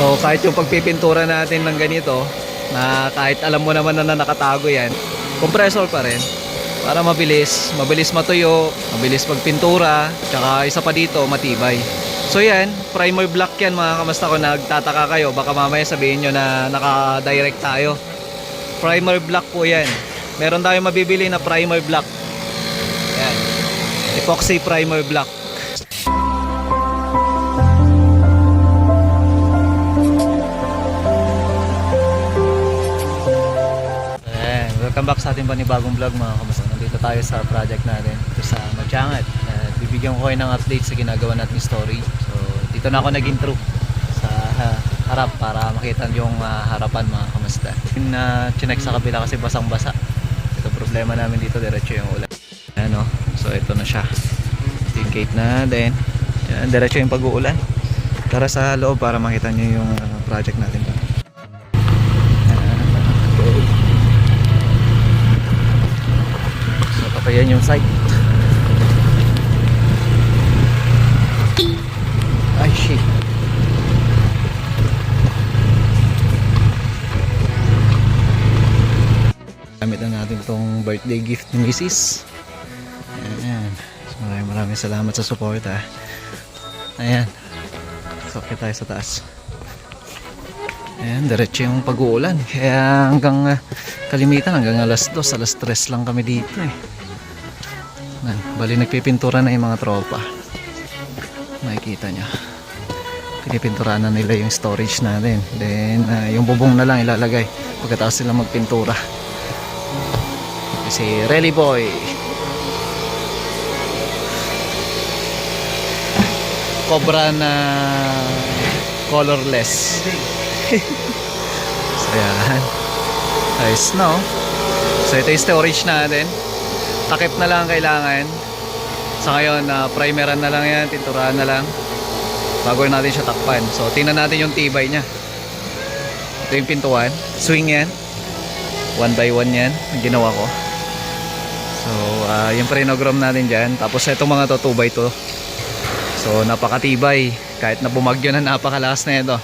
So kahit yung pagpipintura natin ng ganito, na kahit alam mo naman na nakatago yan, compressor pa rin. Para mabilis, mabilis matuyo, mabilis magpintura, tsaka isa pa dito, matibay. So yan, primer block yan mga kamasta ko nagtataka kayo. Baka mamaya sabihin nyo na naka-direct tayo. Primer block po yan. Meron tayong mabibili na primer block. Yan. Epoxy primer block. Welcome back sa ating panibagong vlog mga kamusta. Nandito tayo sa project natin dito sa Machangat. At bibigyan ko kayo ng update sa ginagawa nating story. So, dito na ako nag-intro sa ha, harap para makita yung ah, harapan mga kamusta. Yung uh, chinek sa kabila kasi basang-basa. Ito problema namin dito, diretso yung ulan. Ayan o, so ito na siya. Gate natin. Yan, diretso yung pag-uulan. Tara sa loob para makita nyo yung ah, project natin. Ayan, So, yan yung site. Ay, shit. Gamit na natin itong birthday gift ni Mrs. Ayan. So, maraming maraming salamat sa support ha. Ayan. So, okay tayo sa taas. Ayan, diretso yung pag-uulan. Kaya hanggang ah, kalimitan, hanggang alas 2, alas 3 lang kami dito eh. Ayan, bali nagpipintura na yung mga tropa. Makikita nyo. Pinipintura na nila yung storage natin. Then, ah, yung bubong na lang ilalagay pagkatapos sila magpintura. Si Relly Boy. Cobra na colorless. so yan. Ayos na oh. So ito yung storage natin. Takip na lang ang kailangan. Sa ngayon, na primeran na lang yan, tinturahan na lang. Bago natin siya takpan. So tingnan natin yung tibay niya. Ito yung pintuan. Swing yan. One by one yan. Ang ginawa ko. So, ah, yung prenogram natin dyan. Tapos itong mga to, 2 by 2. So, napakatibay. Kahit na bumagyo na, napakalakas na ito.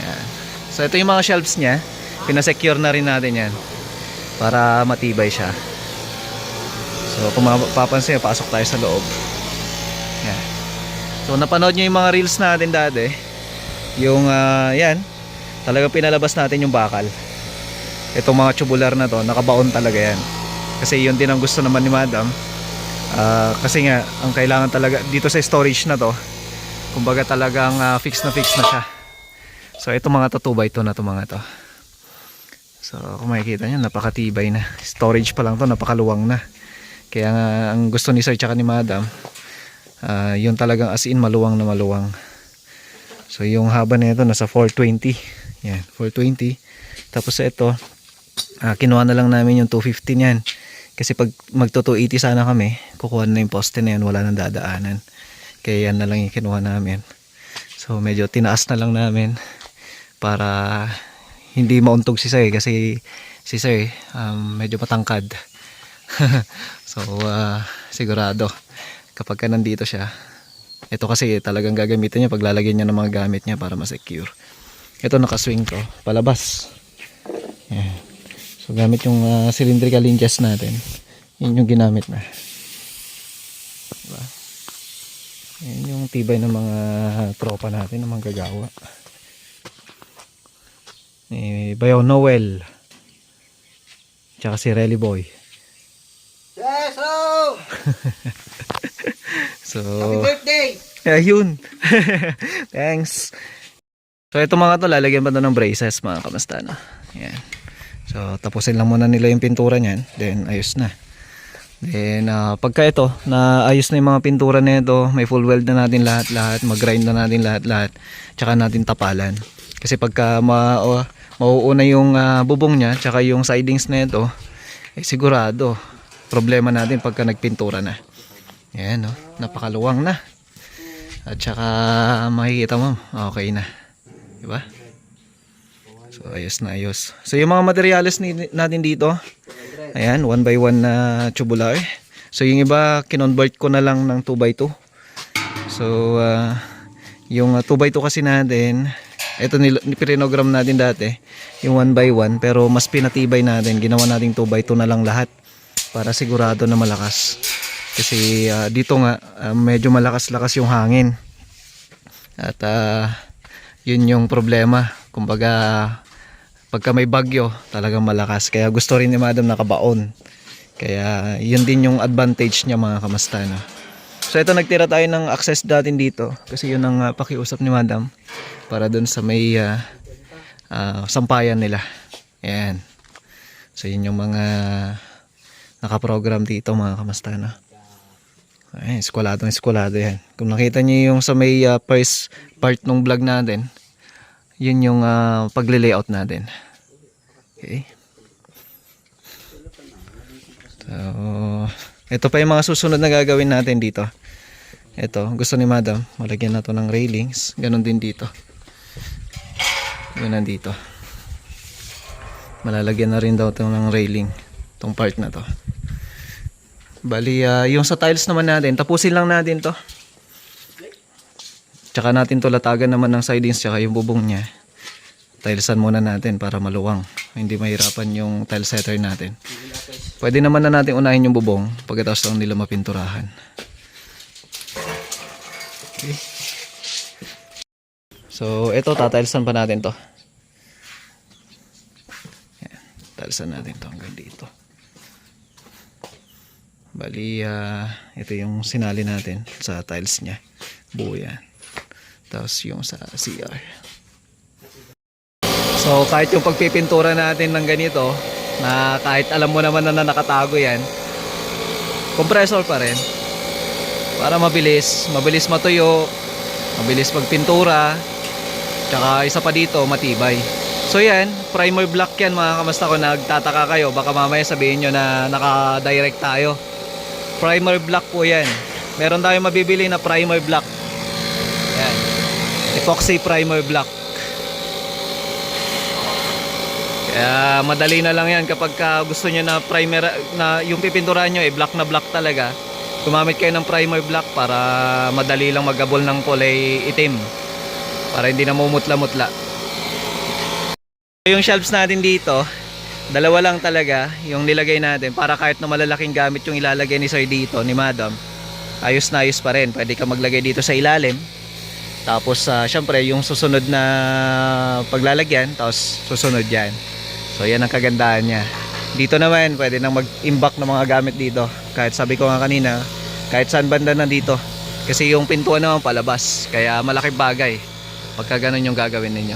Ayan. So, ito yung mga shelves niya. Pinasecure na rin natin yan. Para matibay siya. So, kung mapapansin, pasok tayo sa loob. Ayan. So, napanood nyo yung mga reels natin dati. Yung, ah, yan. Talagang pinalabas natin yung bakal. Itong mga tubular na to, nakabaon talaga yan. Kasi yun din ang gusto naman ni madam. Ah, kasi nga, ang kailangan talaga dito sa storage na to, kumbaga talagang ah, fix na fix na siya. So ito mga to 2 by 2 na to mga to. So kung makikita nyo, napakatibay na. Storage pa lang to, napakaluwang na. Kaya nga, ang gusto ni sir tsaka ni madam, ah, yun talagang as in maluwang na maluwang. So yung haba nito nasa 420. Yan, 420. Tapos ito, ah, kinuha na lang namin yung 250 niyan. Kasi pag magto 280 sana kami, kukuha na yung poste na yan, wala nang dadaanan. Kaya yan na lang yung kinuha namin. So medyo tinaas na lang namin para hindi mauntog si Sir kasi si Sir um, medyo matangkad. so ah, sigurado kapag ka nandito siya, ito kasi talagang gagamitin niya paglalagyan niya ng mga gamit niya para ma-secure. Ito nakaswing to, palabas. Yan. So gamit yung ah, cylindrical hinges natin. Yun yung ginamit na. Diba? Yan yung tibay ng mga tropa natin, ng mga gagawa. Ni Bayaw Noel. Tsaka si Relly Boy. Yes, hello! So, Happy birthday! ayun. Thanks. So, ito mga to, lalagyan pa to ng braces mga kamasta, no? Yan. So, tapusin lang muna nila yung pintura niyan. Then, ayos na. Then, ah, pagka ito, na ayos na yung mga pintura nito, may full weld na natin lahat-lahat, mag-grind na natin lahat-lahat, tsaka natin tapalan. Kasi pagka ma o, mauuna yung ah, bubong niya, tsaka yung sidings nito, eh sigurado, problema natin pagka nagpintura na. Yan, no? Napakaluwang na. At saka, makikita mo, okay na. Diba? So, ayos na ayos. So, yung mga materyales ni- natin dito, ayan, 1 by 1 na tubular. So, yung iba, kinonvert ko na lang ng 2 by 2 So, ah, yung 2 by 2 kasi natin, Ito pininogram natin dati, yung 1 by 1 pero mas pinatibay natin. Ginawa natin 2 by 2 na lang lahat para sigurado na malakas. Kasi ah, dito nga ah, medyo malakas-lakas yung hangin. At ah, yun yung problema. Kumbaga pagka may bagyo, talagang malakas. Kaya gusto rin ni Madam nakabaon. Kaya yun din yung advantage niya mga kamastana. So ito nagtira tayo ng access natin dito kasi yun ang ah, pakiusap ni Madam para dun sa may ah, ah, sampayan nila. Ayan. So yun yung mga nakaprogram dito mga kamastana. Ay, eskwalado eskwalado yan. Kung nakita niyo yung sa may ah, first part ng vlog natin, yun yung uh, pagle-layout natin. Okay. So, ito pa yung mga susunod na gagawin natin dito. Ito, gusto ni madam, malagyan na to ng railings. Ganon din dito. Ganon dito. Malalagyan na rin daw to ng railing. Tong part na to. Bali, ah, yung sa tiles naman natin, tapusin lang natin to. Tsaka natin to latagan naman ng sidings tsaka yung bubong niya. Tilesan muna natin para maluwang. Hindi mahirapan yung tile setter natin. Pwede naman na natin unahin yung bubong pagkatapos lang nila mapinturahan. So, ito tatilesan pa natin to. Yan. Tilesan natin to hanggang dito. Bali, ah, ito yung sinali natin sa tiles niya. Buo yan. Tapos yung sa CR. So kahit yung pagpipintura natin ng ganito, na kahit alam mo naman na, na nakatago yan, compressor pa rin. Para mabilis, mabilis matuyo, mabilis magpintura, tsaka isa pa dito, matibay. So yan, primer block yan mga kamasta ko, nagtataka kayo, baka mamaya sabihin nyo na naka-direct tayo. Primer block po yan. Meron tayong mabibili na primer block. Yan. Epoxy primer block. Kaya madali na lang yan kapag ka gusto nyo na primer na yung pipinturahan nyo eh black na black talaga. Gumamit kayo ng primer black para madali lang magabol ng kulay itim. Para hindi na mumutla-mutla. Yung shelves natin dito, dalawa lang talaga yung nilagay natin para kahit na malalaking gamit yung ilalagay ni Sir dito, ni Madam, ayos na ayos pa rin. Pwede ka maglagay dito sa ilalim. Tapos ah, syempre yung susunod na paglalagyan, tapos susunod yan. So yan ang kagandahan niya. Dito naman, pwede nang mag-imbak ng mga gamit dito. Kahit sabi ko nga kanina, kahit saan banda na dito. Kasi yung pintuan naman palabas. Kaya malaking bagay. Pagka ganun yung gagawin ninyo.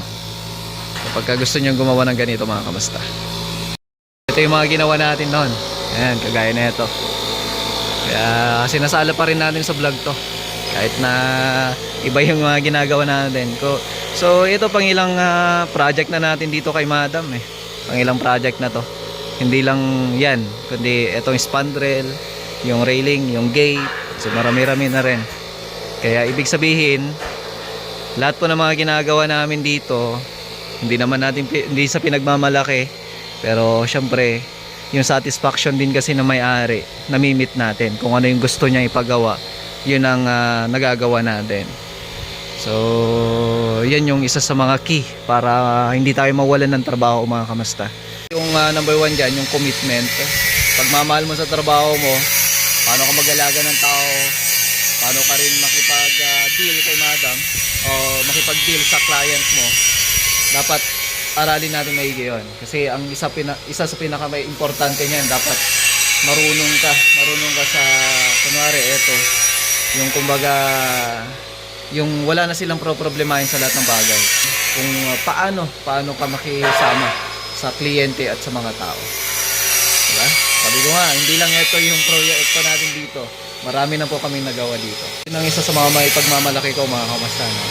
Kapag gusto nyo gumawa ng ganito mga kamasta. Ito yung mga ginawa natin noon. Ayan, kagaya na ito. Kaya sinasala pa rin natin sa vlog to. Kahit na iba yung mga ginagawa natin. So ito pang ilang ah, project na natin dito kay Madam eh. Pang ilang project na to. Hindi lang yan, kundi itong spandrel, yung railing, yung gate. So marami-rami na rin. Kaya ibig sabihin, lahat po ng mga ginagawa namin dito, hindi naman natin hindi sa pinagmamalaki, pero syempre, yung satisfaction din kasi na may-ari, namimit natin kung ano yung gusto niya ipagawa, yun ang ah, nagagawa natin. So, yan yung isa sa mga key para hindi tayo mawalan ng trabaho mga kamasta. Yung ah, number one dyan, yung commitment. Pagmamahal mo sa trabaho mo, paano ka mag-alaga ng tao, paano ka rin makipag-deal kay madam o makipag-deal sa client mo, dapat aralin natin maigi yun. Kasi ang isa, pina, isa sa pinaka may importante niyan, dapat marunong ka, marunong ka sa, kunwari, eto, yung kumbaga, yung wala na silang pro-problemahin sa lahat ng bagay. Kung uh, paano, paano ka makisama sa kliyente at sa mga tao. Diba? Sabi ko nga, hindi lang ito yung proyekto natin dito. Marami na po kaming nagawa dito. Yun ang isa sa mga may pagmamalaki ko mga kamastana.